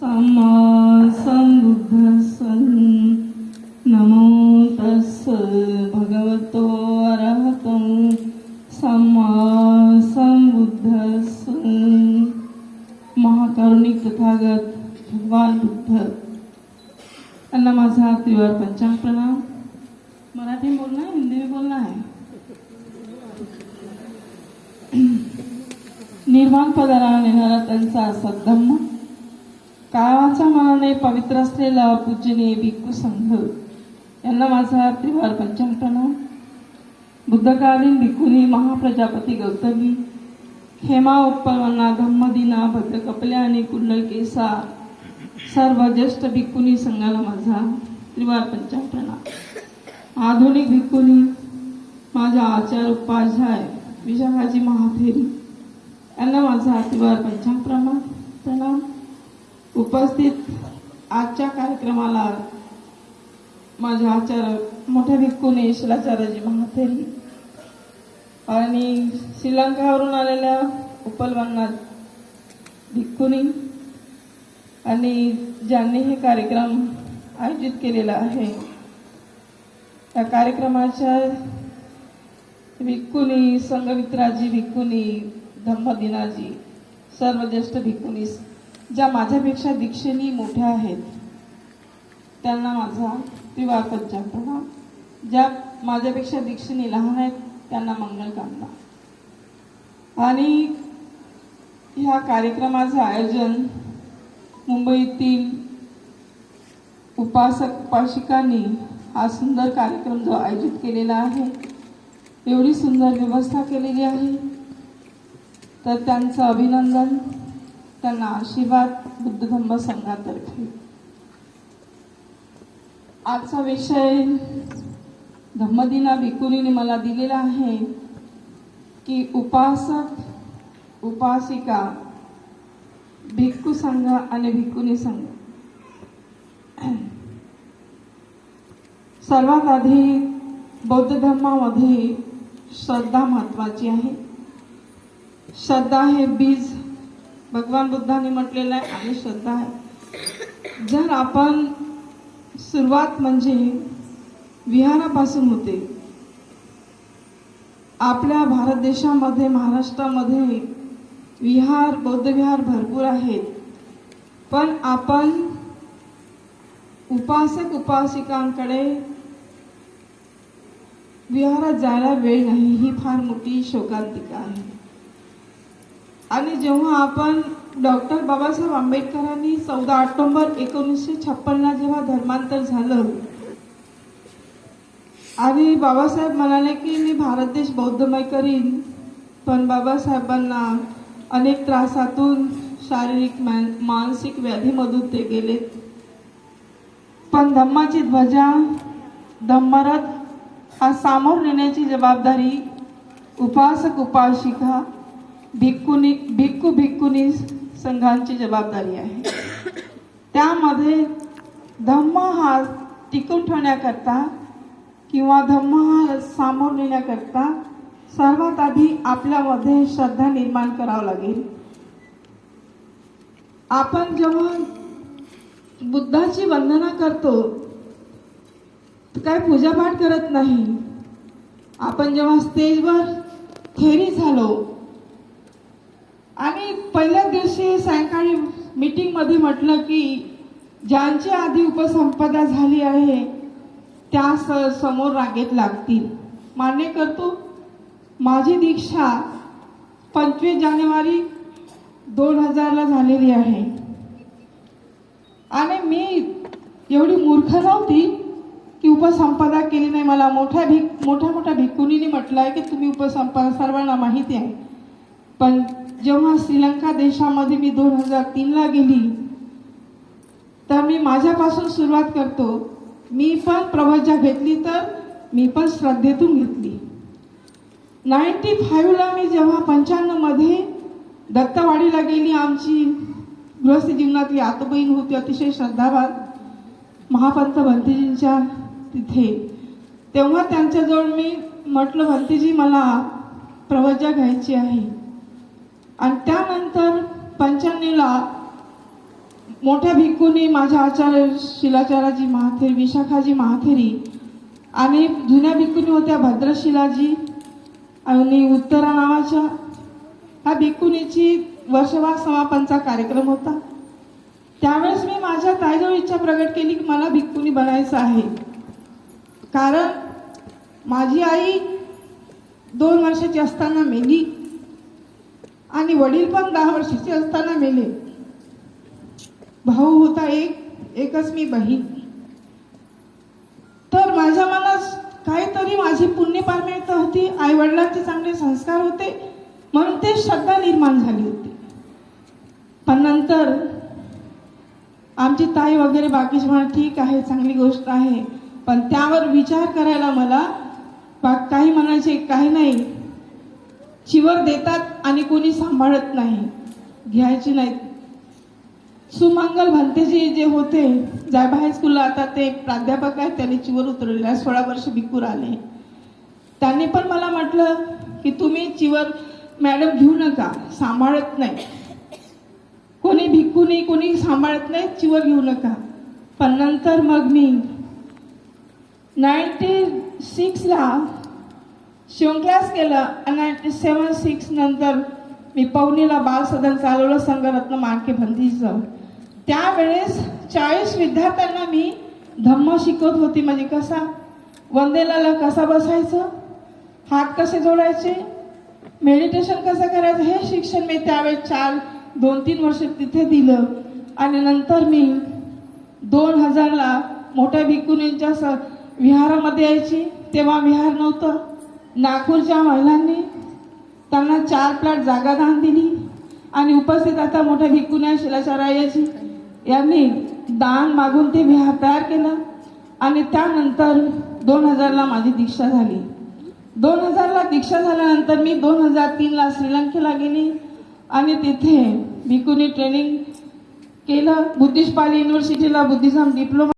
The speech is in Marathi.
सम्मा सम्बुद्धस्सन् नमो तस्स भगवतो अरहतं सम्मा सम्बुद्धस्सन्। महाकारुणिक तथागत भगवान बुद्ध। यांना माझा तीव्र पंचांग प्रणाम। मराठी में बोलना है हिंदी में बोलना है निर्वाण पदाला नेणारा त्यांचा सद्धम्म। काळाच्या मनाने पवित्र असलेला पूजनीय भिक्खू संघ. यांना माझा त्रिवार पंचांग प्रणाम बुद्धकालीन भिक्खुनी महाप्रजापती गौतमी हेमा उत्पलवना धम्मदिना भद्रकपल्या आणि कुंडल केसा सर्व ज्येष्ठ भिक्खुनी संघाला माझा त्रिवार पंचांग प्रणाम आधुनिक भिक्खुनी माझा आचार उपाध्याय विशाखाजी महाफेरी यांना माझा त्रिवार पंचांग प्रणाम प्रणाम. उपस्थित आजच्या कार्यक्रमाला माझे आचार्य मोठ्या भिक्खूने शिलाचार्यजी महाथेरी आणि श्रीलंकावरून आलेल्या उपलवंगात भिक्कुनी आणि ज्यांनी हे कार्यक्रम आयोजित केलेला आहे त्या कार्यक्रमाच्या भिक्कुनी संघमित्राजी भिक्कुनी धम्मदिनाजी सर्व ज्येष्ठ भिक्कुनी ज्या माझ्यापेक्षा दीक्षेनी मोठ्या आहेत त्यांना माझा त्रिवार पंचांग प्रणाम. ज्या माझ्यापेक्षा दीक्षेने लहान आहेत त्यांना मंगलकामना आणि ह्या कार्यक्रमाचं आयोजन मुंबईतील उपासक उपासिकांनी हा सुंदर कार्यक्रम जो आयोजित केलेला आहे एवढी सुंदर व्यवस्था केलेली आहे. तर त्यांचं अभिनंदन. त्यांना आशीर्वाद बुद्ध धम्म संघातर्फे. आजचा विषय धम्मदिना भिकुरीने मला दिलेला आहे की उपासक उपासिका भिक्खू संघ आणि भिक्खुनी संघ. सर्वात आधी बौद्ध धर्मामध्ये श्रद्धा महत्वाची आहे. श्रद्धा हे बीज भगवान बुद्धाने म्हटलेलं आहे आणि श्रद्धा आहे. जर आपण सुरुवात म्हणजे विहारापासून होते आपल्या भारत देशामध्ये महाराष्ट्रामध्ये विहार बौद्ध विहार भरपूर आहेत. पण आपण उपासक उपासिकांकडे विहारात जायला वेळ नाही ही फार मोठी शोकांतिका आहे. आणि जेव्हा आपण डॉक्टर बाबासाहेब आंबेडकरांनी चौदा ऑक्टोंबर एकोणीसशे छप्पनला जेव्हा धर्मांतर झालं आणि बाबासाहेब म्हणाले की मी भारत देश बौद्धमय करीन पण बाबासाहेबांना अनेक त्रासातून शारीरिक मानसिक व्याधीमधून ते गेले. पण धम्माची ध्वजा धम्मरथ हा सामोर नेण्याची जबाबदारी उपासक उपासिका भिक्कुनी भिक्खू भिक्खुनी संघांची जबाबदारी आहे. त्यामध्ये धम्म हा टिकून ठेवण्याकरता किंवा धम्म हा सामोर नेण्याकरता सर्वात आधी आपल्यामध्ये श्रद्धा निर्माण करावं लागेल. आपण जेव्हा बुद्धाची वंदना करतो काय पूजापाठ करत नाही आपण जेव्हा स्टेजवर थेरी झालो आणि पहिल्या दिवशी सायंकाळी मीटिंगमध्ये म्हटलं की ज्यांची आधी उपसंपदा झाली आहे त्या स समोर रागेत लागतील. मान्य करतो माझी दीक्षा पंचवीस जानेवारी दोन हजारला झालेली आहे. आणि मी एवढी मूर्ख नव्हती की उपसंपदा केली नाही. मला मोठ्या भिक मोठ्या मोठ्या भिक्कुनीने म्हटलं आहे की तुम्ही उपसंपदा सर्वांना माहिती आहे. पण जेव्हा श्रीलंका देशामध्ये मी दोन हजार तीनला गेली तर मी माझ्यापासून सुरुवात करतो. मी पण प्रवज्जा घेतली तर मी पण श्रद्धेतून घेतली. नाईन्टी फाईव्हला मी जेव्हा पंच्याण्णवमध्ये दत्तवाडीला गेली आमची गृहस्थ जीवनातली आतबहीण होती अतिशय श्रद्धावान महापंत भंतीजींच्या तिथे. तेव्हा त्यांच्याजवळ मी म्हटलं भंतीजी मला प्रवज्जा घ्यायची आहे. आणि त्यानंतर पंच्याण्णवला मोठ्या भिक्कूंनी माझ्या आचार्य शिलाचाराजी महाथेरी विशाखाजी महाथेरी आणि जुन्या भिक्कूंनी होत्या भद्रशिलाजी आणि उत्तरा नावाच्या हा भिक्खुनीची वर्षभर समापनचा कार्यक्रम होता. त्यावेळेस मी माझ्या ताईजवळ इच्छा प्रकट केली की मला भिक्कुनी बनायचं आहे. कारण माझी आई दोन वर्षाची असताना मेली. आणि वडील पण दहा वर्षाचे असताना मेले. भाऊ होता एक एकच मी बहीण. तर माझ्या मनात काहीतरी माझी पुण्य पारमिता होती. आई वडिलांचे चांगले संस्कार होते. म्हणून ते श्रद्धा निर्माण झाली होती. पण नंतर आमची ताई वगैरे बाकीचे म्हणा ठीक आहे चांगली गोष्ट आहे. पण त्यावर विचार करायला मला बा काही म्हणायचे काही नाही. चिवर देतात आणि कोणी सांभाळत नाही. घ्यायची नाहीत. सुमंगल भंतेजी जे होते जायबा हायस्कूलला आता ते प्राध्यापक आहेत त्यांनी चिवर उतरवले आहे सोळा वर्ष भिकूर आले. त्यांनी पण मला म्हटलं की तुम्ही चिवर मॅडम घेऊ नका सांभाळत नाही. कोणी भिक्खूनी कोणी सांभाळत नाही चिवर घेऊ नका. पण नंतर मग मी नाईन्टी सिक्सला शिवण क्लास केलं आणि नाईन्टी सेवन सिक्स नंतर मी पवनीला बालसदन चालवलं संघरत्न माणके भंतीचं त्यावेळेस चाळीस विद्यार्थ्यांना मी धम्म शिकवत होती. म्हणजे कसा? वंदेलाला कसा बसायचं? हात कसे जोडायचे? मेडिटेशन कसं करायचं? हे शिक्षण मी त्यावेळेस चार दोन तीन वर्ष तिथे दिलं. आणि नंतर मी दोन हजारला मोठ्या भिकुनींच्या स विहारामध्ये यायची. तेव्हा विहार नव्हतं. नागपूरच्या महिलांनी त्यांना चार प्लॅट जागा दान दिली आणि उपस्थित आता मोठ्या भिकुन्या शिलाचारायाची यांनी दान मागून ते विहार तयार केलं. आणि त्यानंतर दोन हजारला माझी दीक्षा झाली. दोन हजारला दीक्षा झाल्यानंतर मी दोन हजार तीनला श्रीलंकेला गेली. आणि तिथे भिकुनी ट्रेनिंग केलं. बुद्धिस्ट पाली युनिव्हर्सिटीला बुद्धिझम डिप्लोमा